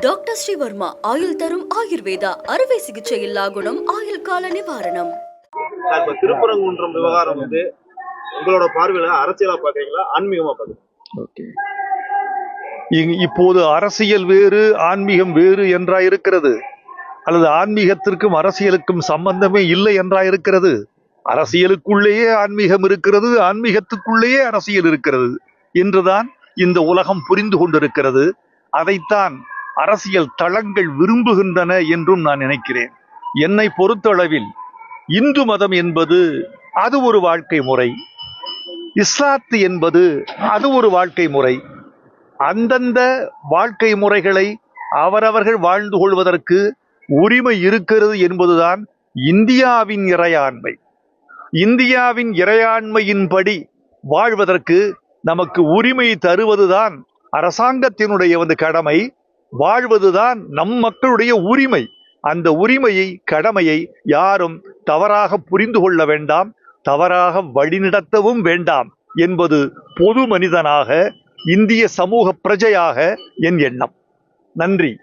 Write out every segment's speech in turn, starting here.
Doctor Sreevarma ஆயுள் தரும் ஆயுர்வேதா அறுவை சிகிச்சை இல்லா குணம் ஆயுள் கால நிவாரணம். திருப்பரங்குன்றம் விவகாரம் வந்து உங்களோட பார்வையில அரசியலா பாக்குறீங்களா? ஆன்மீகமா இங்- இப்போது அரசியல் வேறு ஆன்மீகம் வேறு என்றா இருக்கிறது. அல்லது ஆன்மீகத்திற்கும் அரசியலுக்கும் சம்பந்தமே இல்லை என்றா இருக்கிறது. அரசியலுக்குள்ளேயே ஆன்மீகம் இருக்கிறது ஆன்மீகத்துக்குள்ளேயே அரசியல் இருக்கிறது என்றுதான் இந்த உலகம் புரிந்து கொண்டிருக்கிறது. அதைத்தான் அரசியல் தளங்கள் விரும்புகின்றன என்றும் நான் நினைக்கிறேன். என்னை பொறுத்தளவில் இந்து மதம் என்பது அது ஒரு வாழ்க்கை முறை. இஸ்லாத்து என்பது அது ஒரு வாழ்க்கை முறை. அந்தந்த வாழ்க்கை முறைகளை அவரவர்கள் வாழ்ந்து கொள்வதற்கு உரிமை இருக்கிறது என்பதுதான் இந்தியாவின் இறையாண்மை. இந்தியாவின் இறையாண்மையின்படி வாழ்வதற்கு நமக்கு உரிமை தருவதுதான் அரசாங்கத்தினுடைய வந்து கடமை. வாழ்வதுதான் நம் மக்களுடைய உரிமை. அந்த உரிமையை கடமையை யாரும் தவறாக புரிந்து கொள்ள வேண்டாம் தவறாக வழிநடத்தவும் வேண்டாம் என்பது பொது மனிதனாக இந்திய சமூக பிரஜையாக என் எண்ணம். நன்றி.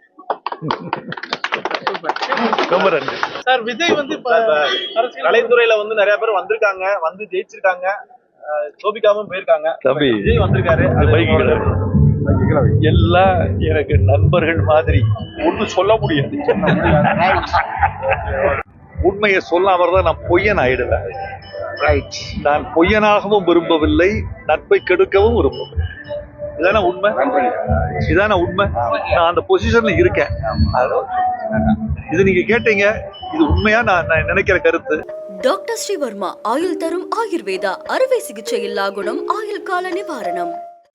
ரொம்ப நன்றி. சார் விஜய் வந்து கலைத்துறையில வந்து நிறைய பேர் வந்திருக்காங்க வந்து ஜெயிச்சிருக்காங்க. அஹ், சோபிக்காம போயிருக்காங்க. தம்பி. விஜய் வந்திருக்காரு. எல்லாம் எனக்கு நண்பர்கள் மாதிரி. ஒண்ணு சொல்ல முடியாது. உண்மையை சொல்லாம தான் நான் பொய்யன் ஆயிடுவேன். நான் பொய்யனாகவும் விரும்பவில்லை நட்பை கெடுக்கவும் விரும்பவில்லை. இதான உண்மை? இதான உண்மை? நான் அந்த பொசிஷன்ல இருக்கேன். இது நீங்க கேட்டீங்க இது உண்மையா? நான் நான் நினைக்கிற கருத்து. டாக்டர் ஸ்ரீவர்மா ஆயுள் தரும் ஆயுர்வேதா அறுவை சிகிச்சை இல்லா குணம் ஆயுள் கால நிவாரணம்.